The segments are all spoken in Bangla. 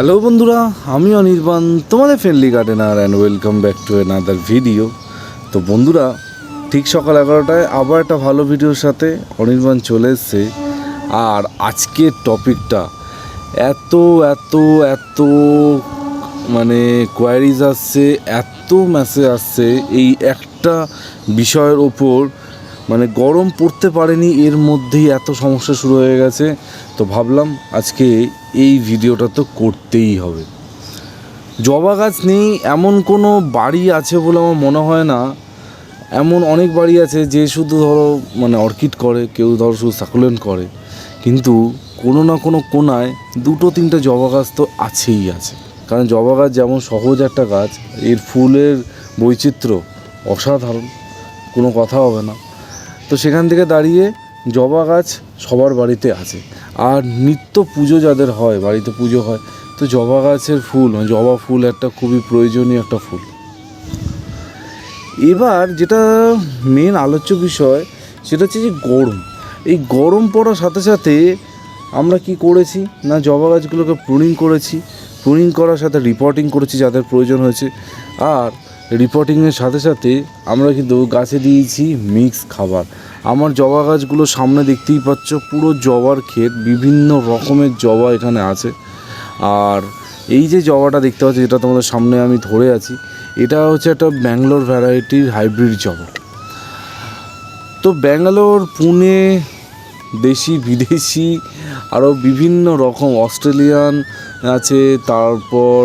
হ্যালো বন্ধুরা, আমি অনির্বাণ, তোমাদের friendly gardener and welcome back to another video তো বন্ধুরা, ঠিক সকাল এগারোটায় আবার একটা ভালো ভিডিওর সাথে অনির্বাণ চলে এসছে। আর আজকের টপিকটা এত এত এত মানে কোয়ারিজ আসছে, এত মেসেজ আসছে, এই একটা বিষয়ের ওপর মানে গরম পড়তে পারেনি, এর মধ্যেই এত সমস্যা শুরু হয়ে গেছে। তো ভাবলাম আজকে এই ভিডিওটা তো করতেই হবে। জবা গাছ নেই, এমন কোনো বাড়ি আছে বলে আমার মনে হয় না। এমন অনেক বাড়ি আছে যে শুধু ধরো মানে অর্কিড করে, কেউ ধরো শুধু সাকুলেন্ট করে। কিন্তু কোনো না কোনো কোনায় দুটো তিনটে জবা গাছ তো আছেই আছে। কারণ জবা গাছ যেমন সহজ একটা গাছ, এর ফুলের বৈচিত্র্য অসাধারণ, কোনো কথা হবে না। তো সেখান থেকে দাঁড়িয়ে জবা গাছ সবার বাড়িতে আছে। আর নিত্য পুজো যাদের হয়, বাড়িতে পুজো হয়, তো জবা গাছের ফুল মানে জবা ফুল একটা খুবই প্রয়োজনীয় একটা ফুল। এবার যেটা মেন আলোচ্য বিষয়, সেটা হচ্ছে যে গরম। এই গরম পড়ার সাথে সাথে আমরা কি করেছি? না, জবা গাছগুলোকে প্রুনিং করেছি। প্রুনিং করার সাথে রিপোর্টিং করেছি যাদের প্রয়োজন হয়েছে। আর রিপোর্টিংয়ের সাথে সাথে আমরা কিন্তু গাছে দিয়েছি মিক্স খাবার। আমার জবা গাছগুলো সামনে দেখতেই পাচ্ছ, পুরো জবার ক্ষেত, বিভিন্ন রকমের জবা এখানে আছে। আর এই যে জবাটা দেখতে পাচ্ছি, যেটা তোমাদের সামনে আমি ধরে আছি, এটা হচ্ছে একটা ব্যাঙ্গালোর ভ্যারাইটির হাইব্রিড জবা। তো ব্যাঙ্গালোর পুনে দেশি, বিদেশি আরও বিভিন্ন রকম অস্ট্রেলিয়ান আছে, তারপর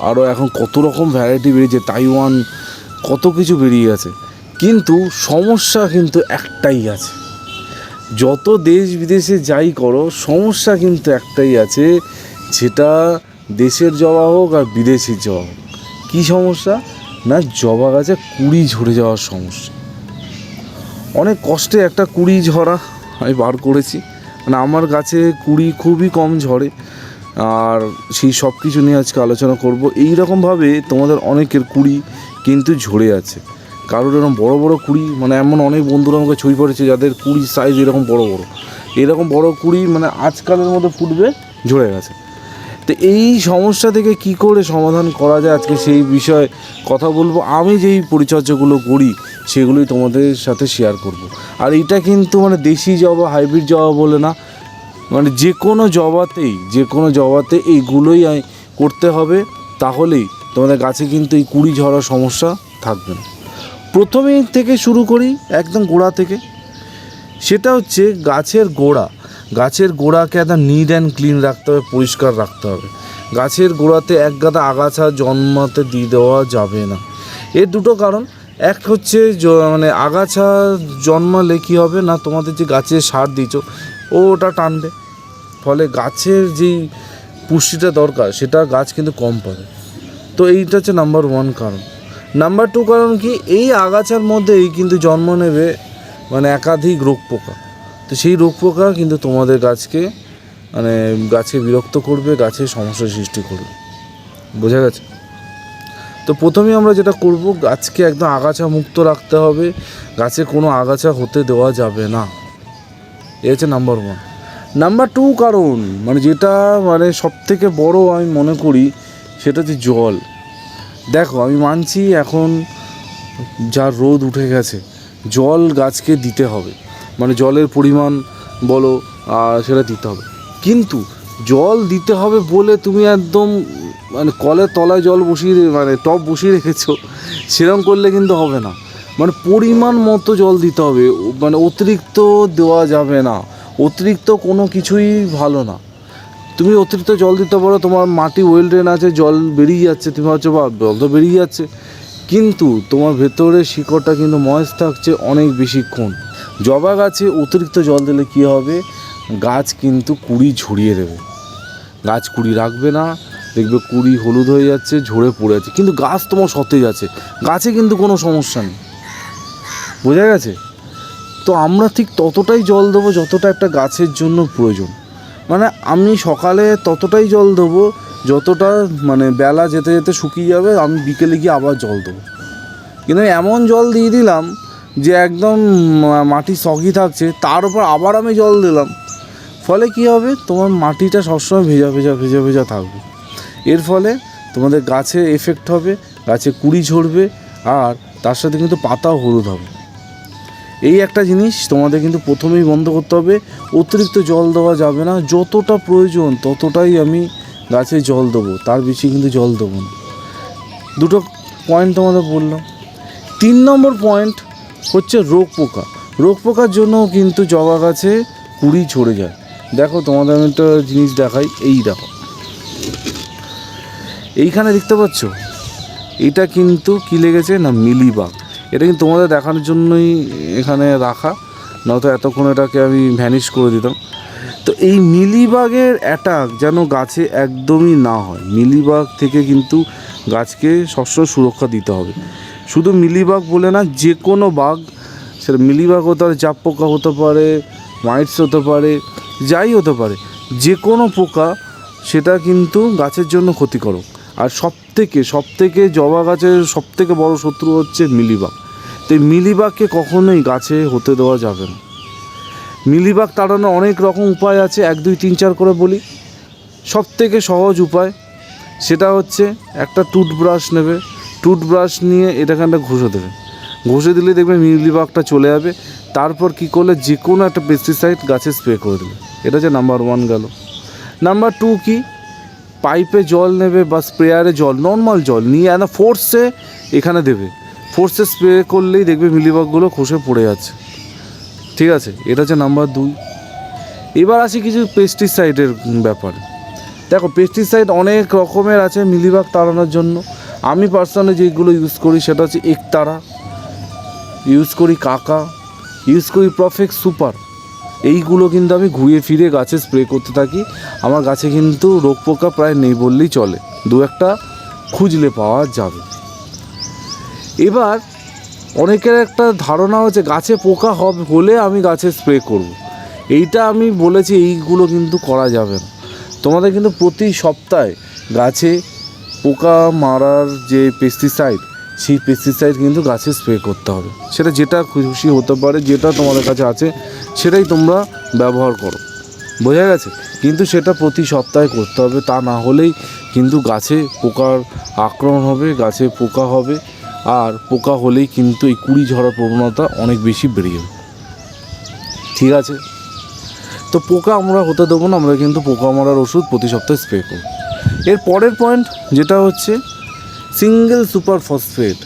আরও এখন কত রকম ভ্যারাইটি বেরিয়েছে, তাইওয়ান, কত কিছু বেরিয়ে গেছে কিন্তু সমস্যা কিন্তু একটাই আছে। যত দেশ বিদেশে যাই করো, সমস্যা কিন্তু একটাই আছে, যেটা দেশের জবা হোক আর বিদেশির জবা হোক। কী সমস্যা? না, জবা গাছে কুড়ি ঝরে যাওয়ার সমস্যা। অনেক কষ্টে একটা কুড়ি ঝরা আমি বার করেছি। মানে আমার গাছে কুড়ি খুবই কম ঝরে, আর সেই সব কিছু নিয়ে আজকে আলোচনা করব। এই রকমভাবে তোমাদের অনেকের কুড়ি কিন্তু ঝরে আছে। কারোর এরকম বড় বড় কুড়ি মানে এমন অনেক বন্ধুরা আমাকে ছবি পড়েছে যাদের কুড়ি সাইজ এরকম বড় বড়। এরকম বড় কুড়ি মানে আজকালের মধ্যে ফুটবে, ঝরে গেছে। তো এই সমস্যা থেকে কি করে সমাধান করা যায়? আজকে সেই বিষয়ে কথা বলব। আমি যেই পরিচর্যাগুলো করি সেগুলোই তোমাদের সাথে শেয়ার করব। আর এটা কিন্তু মানে দেশি জবা হাইব্রিড জবা বলে না। মানে যে কোনো জবাতেই, যে কোনো জবাতে এইগুলোই করতে হবে, তাহলেই তোমাদের গাছে কিন্তু এই কুড়ি ঝরার সমস্যা থাকবে না। প্রথমে থেকে শুরু করি, একদম গোড়া থেকে। সেটা হচ্ছে গাছের গোড়া। গাছের গোড়াকে একদম নিট অ্যান্ড ক্লিন রাখতে হবে, পরিষ্কার রাখতে হবে। গাছের গোড়াতে এক গাদা আগাছা জন্মাতে দিয়ে দেওয়া যাবে না। এর দুটো কারণ। এক হচ্ছে মানে আগাছা জন্মালে কী হবে না তোমাদের যে গাছে সার দিচ্ছ ও ওটা টানবে। ফলে গাছের যেই পুষ্টিটা দরকার, সেটা গাছ কিন্তু কম পাবে। তো এইটা হচ্ছে নাম্বার ওয়ান কারণ। নাম্বার টু কারণ কি, এই আগাছার মধ্যেই কিন্তু জন্ম নেবে মানে একাধিক রোগ পোকা। তো সেই রোগ পোকা কিন্তু তোমাদের গাছকে মানে গাছে বিরক্ত করবে, গাছের সমস্যার সৃষ্টি করবে। বোঝা গেছে? তো প্রথমে আমরা যেটা করব, গাছকে একদম আগাছা মুক্ত রাখতে হবে। গাছে কোনো আগাছা হতে দেওয়া যাবে না। এ হচ্ছে নাম্বার ওয়ান নাম্বার টু কারণ মানে যেটা মানে সব থেকে বড় আমি মনে করি, সেটা হচ্ছে জল। দেখো, আমি মানছি এখন যা রোদ উঠে গেছে, জল গাছকে দিতে হবে। মানে জলের পরিমাণ বলো সেটা দিতে হবে। কিন্তু জল দিতে হবে বলে তুমি একদম মানে কলের তলায় জল বসিয়ে মানে টপ বসিয়ে রেখেছো সেরকম করলে কিন্তু হবে না। মানে পরিমাণ মতো জল দিতে হবে মানে অতিরিক্ত দেওয়া যাবে না। অতিরিক্ত কোনো কিছুই ভালো না। তুমি অতিরিক্ত জল দিতে পারো, তোমার মাটি ওয়েল ড্রেন আছে, জল বেরিয়ে যাচ্ছে, তুমি ভাবছ বা জল তো বেরিয়ে যাচ্ছে। কিন্তু তোমার ভেতরে শিকড়টা কিন্তু ময়েস থাকছে অনেক বেশিক্ষণ। জবা গাছে অতিরিক্ত জল দিলে কী হবে? গাছ কিন্তু কুড়ি ঝরিয়ে দেবে। গাছ কুড়ি রাখবে না দেখবে কুড়ি হলুদ হয়ে যাচ্ছে, ঝরে পড়ে যাচ্ছে কিন্তু গাছ তোমার সতেজ আছে। গাছে কিন্তু কোনো সমস্যা নেই। বোঝা গেছে? তো আমরা ঠিক ততটাই জল দেবো যতটা একটা গাছের জন্য প্রয়োজন। মানে আমি সকালে ততটাই জল দেবো যতটা মানে বেলা যেতে যেতে শুকিয়ে যাবে, আমি বিকেলে গিয়ে আবার জল দেবো। কিন্তু এমন জল দিয়ে দিলাম যে একদম মাটি সগি থাকছে, তার উপর আবার আমি জল দিলাম। ফলে কি হবে? তোমার মাটিটা সবসময় ভেজা ভেজা ভেজা ভেজা থাকবে। এর ফলে তোমাদের গাছে এফেক্ট হবে, গাছে কুড়ি ঝরবে, আর তার সাথে কিন্তু পাতাও হলুদ হবে। এই একটা জিনিস তোমাদের কিন্তু প্রথমেই বন্ধ করতে হবে, অতিরিক্ত জল দেওয়া যাবে না, যতটা প্রয়োজন ততটাই আমি গাছে জল দেবো, তার বেশি কিন্তু জল দেবো না। দুটো পয়েন্ট তোমাদের বললাম। তিন নম্বর পয়েন্ট হচ্ছে রোগ পোকা। রোগ পোকার জন্যও কিন্তু জবা গাছে কুড়ি ঝরে যায়। দেখো তোমাদের আমি একটা জিনিস দেখাই, এই দেখো। এইখানে দেখতে পাচ্ছ? এটা কিন্তু কি লেগেছে? না, মিলিবাগ। এটা কিন্তু তোমাদের দেখানোর জন্যই এখানে রাখা। নয়তো এতক্ষণ এটাকে আমি ভ্যানিশ করে দিতাম। তো এই মিলিবাগের অ্যাটাক যেন গাছে একদমই না হয়। মিলিবাগ থেকে কিন্তু গাছকে সবসময় সুরক্ষা দিতে হবে। শুধু মিলিবাগ বলে না, যে কোনো বাঘ, সেটা মিলিবাগ হতে পারে জাপ পোকা হতে পারে, মাইটস হতে পারে, যাই হতে পারে, যে কোনো পোকা সেটা কিন্তু গাছের জন্য ক্ষতিকারক। আর সব থেকে সব থেকে জবা গাছের সব থেকে বড় শত্রু হচ্ছে মিলিবাগ। তো এই মিলিবাগকে কখনোই গাছে হতে দেওয়া যাবে না। মিলিবাগ তাড়ানোর অনেক রকম উপায় আছে, এক, দুই, তিন, চার করে বলি। সব থেকে সহজ উপায় সেটা হচ্ছে একটা টুথব্রাশ নেবে। টুথব্রাশ নিয়ে এটাখানটা ঘষে দেবে। ঘষে দিলে দেখবে মিলিবাগটা চলে যাবে। তারপর কি করলে যে কোনো একটা পেস্টিসাইড গাছে স্প্রে করে দেবে এটা হচ্ছে নাম্বার ওয়ান গেল। নাম্বার টু কি? পাইপে জল নেবে বা স্প্রেয়ারে জল নর্মাল জল, নিয়ে একটা ফোর্সে এখানে দেবে। ফোর্সে স্প্রে করলেই দেখবে মিলিবাগগুলো খসে পড়ে যাচ্ছে। ঠিক আছে? এটা হচ্ছে নাম্বার দুই। এবার আসি কিছু পেস্টিসাইডের ব্যাপারে। দেখো পেস্টিসাইড অনেক রকমের আছে মিলিবাগ তাড়ানোর জন্য। আমি পার্সোনালি যেগুলো ইউজ করি সেটা হচ্ছে একতারা ইউজ করি কাকা ইউজ করি প্রফেক্ট সুপার এইগুলো কিন্তু আমি ঘুরিয়ে ফিরে গাছে স্প্রে করতে থাকি। আমার গাছে কিন্তু রোগ পোকা প্রায় নেই বললেই চলে। দু একটা খুঁজলে পাওয়া যাবে। এবার অনেকের একটা ধারণা হচ্ছে গাছে পোকা হবে হলে আমি গাছে স্প্রে করব। এইটা আমি বলেছি এইগুলো কিন্তু করা যাবে না। তোমাদের কিন্তু প্রতি সপ্তাহে গাছে পোকা মারার যে পেস্টিসাইড সেই পেস্টিসাইড কিন্তু গাছে স্প্রে করতে হবে। সেটা যেটা খুশি হতে পারে, যেটা তোমাদের কাছে আছে, সেটাই তোমরা ব্যবহার করো। বোঝা গেছে? কিন্তু সেটা প্রতি সপ্তাহে করতে হবে, তা না হলেই কিন্তু গাছে পোকার আক্রমণ হবে, গাছে পোকা হবে, আর পোকা হলেই কিন্তু এই কুড়ি ঝরার প্রবণতা অনেক বেশি বেড়ে যাবে। ঠিক আছে? তো পোকা আমরা হতে দেবো না, আমরা কিন্তু পোকা মারার ওষুধ প্রতি সপ্তাহে স্প্রে করব। এর পরের পয়েন্ট যেটা হচ্ছে সিঙ্গেল সুপার ফসফেট।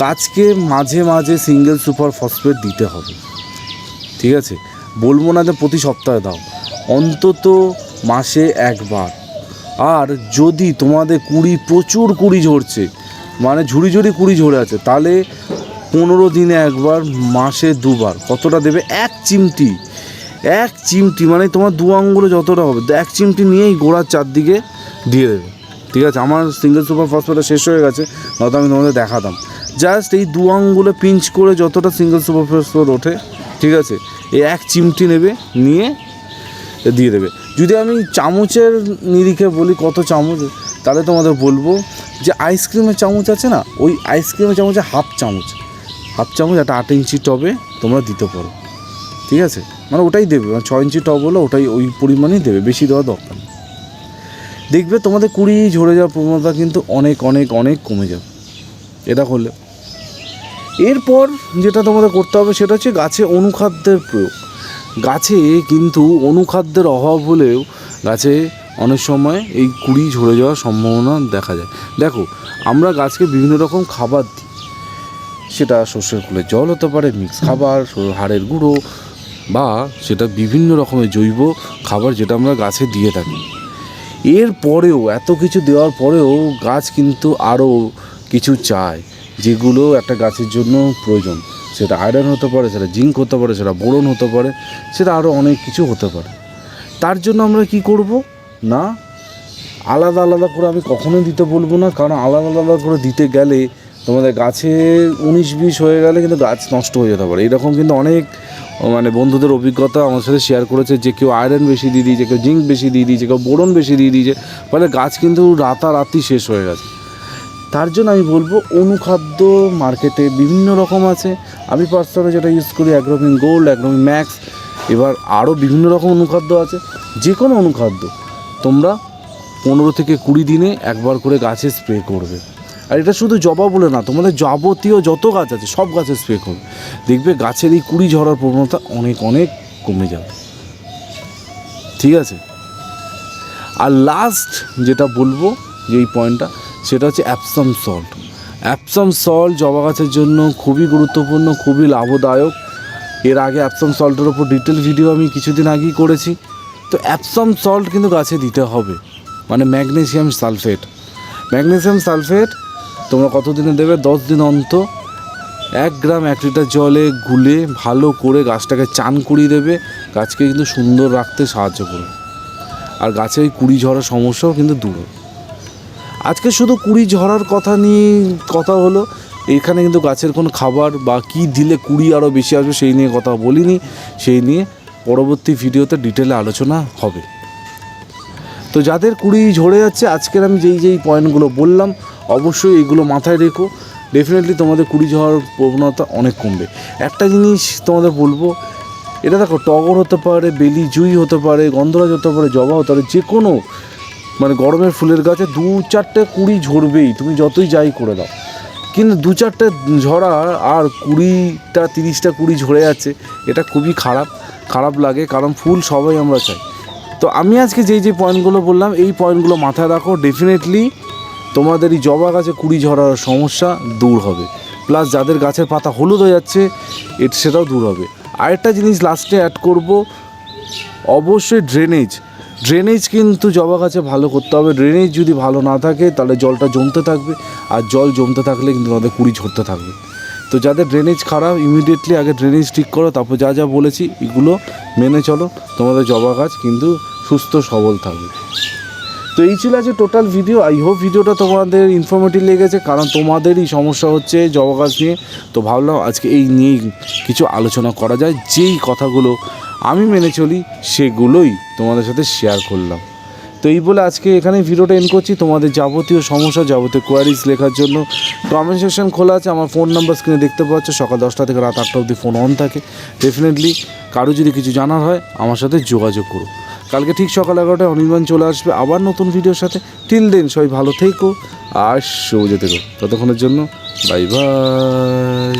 গাছকে মাঝে মাঝে সিঙ্গেল সুপার ফসফেট দিতে হবে। ঠিক আছে? বলব না যে প্রতি সপ্তাহে দাও। অন্তত মাসে একবার। আর যদি তোমাদের কুড়ি, প্রচুর কুড়ি ঝরছে মানে ঝুড়ি ঝুড়ি কুড়ি ঝরে আছে, তাহলে পনেরো দিনে একবার, মাসে দুবার। কতটা দেবে? এক চিমটি। এক চিমটি মানে তোমার দু আঙ্গুলে যতটা হবে, এক চিমটি নিয়েই গোড়ার চারদিকে দিয়ে দেবে। ঠিক আছে? আমার সিঙ্গেল সুপার ফসফেটটা শেষ হয়ে গেছে, নয়তো আমি তোমাদের দেখাতাম। জাস্ট এই দু আঙ্গুলে পিঞ্চ করে যতটা সিঙ্গেল সুপার ফসফেট ওঠে, ঠিক আছে? এই এক চিমটি নেবে, নিয়ে দিয়ে দেবে। যদি আমি চামচের নিরিখে বলি কত চামচ, তাহলে তোমাদের বলব যে আইসক্রিমের চামচ আছে না? ওই আইসক্রিমের চামচে হাফ চামচ। হাফ চামচ একটা আট ইঞ্চি টবে তোমরা দিতে পারো। ঠিক আছে? মানে ওটাই দেবে মানে ছ ইঞ্চি টব হলে ওটাই ওই পরিমাণেই দেবে, বেশি দেওয়া দরকার দেখবে তোমাদের কুড়ি ঝরে যাওয়ার প্রবণতা কিন্তু অনেক অনেক অনেক কমে যাবে। এটা করলে এরপর যেটা তোমাদের করতে হবে সেটা হচ্ছে গাছে অনুখাদ্যের প্রয়োগ। গাছে কিন্তু অনুখাদ্যের অভাব হলেও গাছে অনেক সময় এই কুড়ি ঝরে যাওয়ার সম্ভাবনা দেখা যায়। দেখো, আমরা গাছকে বিভিন্ন রকম খাবার দিই। সেটা শস্যের ফুলের জল হতে পারে মিক্স খাবার, হাড়ের গুঁড়ো, বা সেটা বিভিন্ন রকমের জৈব খাবার যেটা আমরা গাছে দিয়ে থাকি। এর পরেও, এত কিছু দেওয়ার পরেও গাছ কিন্তু আরও কিছু চায়, যেগুলো একটা গাছের জন্য প্রয়োজন। সেটা আয়রন হতে পারে, সেটা জিঙ্ক হতে পারে, সেটা বোরন হতে পারে, সেটা আরও অনেক কিছু হতে পারে। তার জন্য আমরা কি করব? না, আলাদা আলাদা করে আমি কখনোই দিতে বলব না, কারণ আলাদা আলাদা করে দিতে গেলে তোমাদের গাছে উনিশ বিশ হয়ে গেলে কিন্তু গাছ নষ্ট হয়ে যেতে পারে। এরকম কিন্তু অনেক মানে বন্ধুদের অভিজ্ঞতা আমার সাথে শেয়ার করেছে, যে কেউ আয়রন বেশি দিয়ে দিয়েছে, কেউ জিঙ্ক বেশি দিয়ে দিয়েছে, কেউ বোরন বেশি দিয়ে দিয়েছে। ফলে গাছ কিন্তু রাতারাতি শেষ হয়ে গেছে। তার জন্য আমি বলব, অনুখাদ্য মার্কেটে বিভিন্ন রকম আছে। আমি পার্সোনালি যেটা ইউজ করি অ্যাগ্রোমিন গোল্ড অ্যাগ্রোমিন ম্যাক্স এবার আরও বিভিন্ন রকম অনুখাদ্য আছে। যে কোনো অনুখাদ্য তোমরা পনেরো থেকে কুড়ি দিনে একবার করে গাছে স্প্রে করবে। আর এটা শুধু জবা বলে না, তোমাদের যাবতীয় যত গাছ আছে, সব গাছে স্প্রে করবে দেখবে গাছের এই কুড়ি ঝরার প্রবণতা অনেক অনেক কমে যাবে। ঠিক আছে? আর লাস্ট যেটা বলব, যে এই পয়েন্টটা সেটা হচ্ছে অ্যাপসাম সল্ট অ্যাপসাম সল্ট জবা গাছের জন্য খুবই গুরুত্বপূর্ণ, খুবই লাভদায়ক। এর আগে অ্যাপসাম সল্টের ওপর ডিটেল ভিডিও আমি কিছুদিন আগেই করেছি। তো অ্যাপসাম সল্ট কিন্তু গাছে দিতে হবে। মানে ম্যাগনেসিয়াম সালফেট ম্যাগনেসিয়াম সালফেট তোমরা কতদিনে দেবে? দশ দিন অন্ত এক গ্রাম এক লিটার জলে গুলে ভালো করে গাছটাকে চান করিয়ে দেবে। গাছকে কিন্তু সুন্দর রাখতে সাহায্য করবে। আর গাছে ওই কুড়ি ঝরার সমস্যাও কিন্তু দূর আজকে শুধু কুড়ি ঝরার কথা নিয়ে কথা হলো। এখানে কিন্তু গাছের কোনো খাবার বা কি দিলে কুড়ি আরও বেশি আসবে সেই নিয়ে কথা বলিনি। সেই নিয়ে পরবর্তী ভিডিওতে ডিটেলে আলোচনা হবে। তো যাদের কুড়ি ঝরে যাচ্ছে, আজকের আমি যেই যেই পয়েন্টগুলো বললাম, অবশ্যই এগুলো মাথায় রেখো। ডেফিনেটলি তোমাদের কুড়ি ঝরার প্রবণতা অনেক কমবে। একটা জিনিস তোমাদের বলব, এটা দেখো, টগর হতে পারে, বেলি জুই হতে পারে, গন্ধরাজ হতে পারে, জবা হতে পারে যে কোনো মানে গরমের ফুলের গাছে দু চারটে কুড়ি ঝরবেই, তুমি যতই যাই করে দাও। কিন্তু দু চারটে ঝরা আর কুড়িটা, তিরিশটা কুড়ি ঝরে যাচ্ছে, এটা খুবই খারাপ খারাপ লাগে, কারণ ফুল সবাই আমরা চাই। তো আমি আজকে যেই যে পয়েন্টগুলো বললাম, এই পয়েন্টগুলো মাথায় রাখো। ডেফিনেটলি তোমাদের এই জবা গাছে কুড়ি ঝরার সমস্যা দূর হবে। প্লাস যাদের গাছের পাতা হলুদ হয়ে যাচ্ছে এট সেটাও দূর হবে। আরেকটা জিনিস লাস্টে অ্যাড করব, অবশ্যই ড্রেনেজ ড্রেনেজ কিন্তু জবা গাছে ভালো করতে হবে। ড্রেনেজ যদি ভালো না থাকে, তাহলে জলটা জমতে থাকবে। আর জল জমতে থাকলে কিন্তু তাদের কুড়ি ঝরতে থাকবে। তো যাদের ড্রেনেজ খারাপ ইমিডিয়েটলি আগে ড্রেনেজ ঠিক করো, তারপর যা যা বলেছি, এগুলো মেনে চলো। তোমাদের জবা গাছ কিন্তু সুস্থ, সবল থাকবে। তো এই ছিল আজকে টোটাল ভিডিও আই হোপ ভিডিওটা তোমাদের ইনফরমেটিভ লেগেছে, কারণ তোমাদেরই সমস্যা হচ্ছে জবা গাছ নিয়ে। তো ভাবলাম আজকে এই নিয়েই কিছু আলোচনা করা যায়। যেই কথাগুলো আমি মেনে চলি, সেগুলোই তোমাদের সাথে শেয়ার করলাম। তো এই বলে আজকে এখানে ভিডিওটা এন্ড করছি। তোমাদের যাবতীয় সমস্যা, যাবতীয় কোয়ারিজ লেখার জন্য কমেন্ট সেকশন খোলা আছে। আমার ফোন নাম্বার স্ক্রিনে দেখতে পাচ্ছ। সকাল দশটা থেকে রাত আটটা অবধি ফোন অন থাকে। ডেফিনেটলি কারও যদি কিছু জানার হয়, আমার সাথে যোগাযোগ করো। কালকে ঠিক সকাল এগারোটায় অনির্বাণ চলে আসবে আবার নতুন ভিডিওর সাথে। টিল দিন, সবাই ভালো থেকো আর সৌজে থেকো ততক্ষণের জন্য, বাই বাই।